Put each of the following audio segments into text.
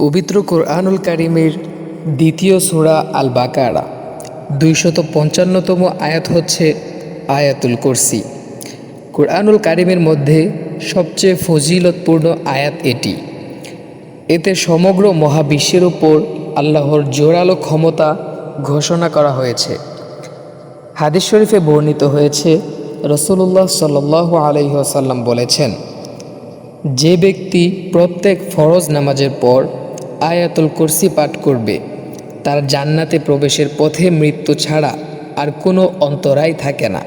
পবিত্র কোরআনুল কারিমের দ্বিতীয় সূরা আল বাকারা দুইশত পঞ্চান্নতম আয়াত হচ্ছে আয়াতুল কুরসি। কোরআনুল কারিমের মধ্যে সবচেয়ে ফজিলতপূর্ণ আয়াত এটি। এতে সমগ্র মহাবিশ্বের উপর আল্লাহর জোরালো ক্ষমতা ঘোষণা করা হয়েছে। হাদিস শরীফে বর্ণিত হয়েছে রসুল্লাহ সাল্লাহ আলহিহাসাল্লাম বলেছেন, যে ব্যক্তি প্রত্যেক ফরজ নামাজের পর আয়াতুল কুরসি পাঠ করবে। তার জান্নাতে প্রবেশের পথে মৃত্যু ছাড়া আর কোনো অন্তরায় থাকে না।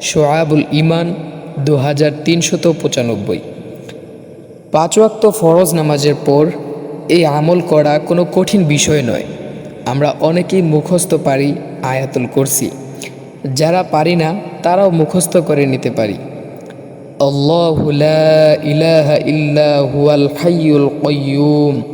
সোয়াবুল ইমান দু হাজার তিনশত পঁচানব্বই। পাঁচওয়াক্ত ফরজ নামাজের পর এই আমল করা কোনো কঠিন বিষয় নয়। আমরা অনেকেই মুখস্থ পারি আয়াতুল কুরসি। যারা পারি না, তারাও মুখস্থ করে নিতে পারি। অল্লাহ ইলাহা ইল্লা হুয়াল হাইয়ুল কয়ুম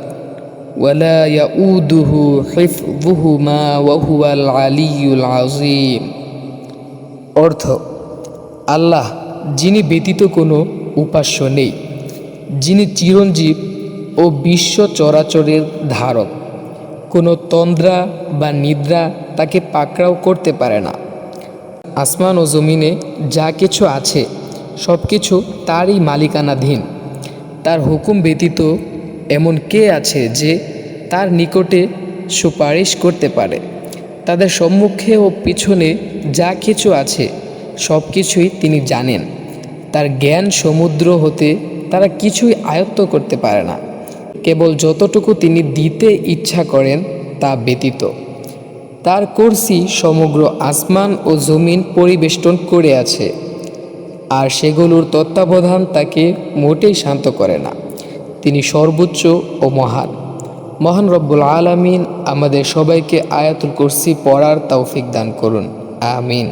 ওয়ালা يؤوده حفظهما وهو العلي العظيم অর্থ, আল্লাহ, যিনি ব্যতীত কোনো উপাস্য নেই, যিনি চিরঞ্জীব ও বিশ্ব চরাচরের ধারক। কোনো তন্দ্রা বা নিদ্রা তাকে পাকড়াও করতে পারে না। আসমান ও জমিনে যা কিছু আছে সব কিছু তারই মালিকানাধীন। তার হুকুম ব্যতীত এমন কে আছে যে তার নিকটে সুপারিশ করতে পারে? তাদের সম্মুখে ও পিছনে যা কিছু আছে সব কিছুই তিনি জানেন। তার জ্ঞান সমুদ্র হতে তারা কিছুই আয়ত্ত করতে পারে না। কেবল যতটুকু তিনি দিতে ইচ্ছা করেন তা ব্যতীত। তার কুরসি সমগ্র আসমান ও জমিন পরিবেষ্টন করে আছে, আর সেগুলোর তত্ত্বাবধান তাকে মোটেই শান্ত করে না। তিনি সর্বোচ্চ ও মহান। মহান রব্বুল আলামিন আমাদের সবাইকে আয়াতুল কুরসি পড়ার তৌফিক দান করুন। আমিন।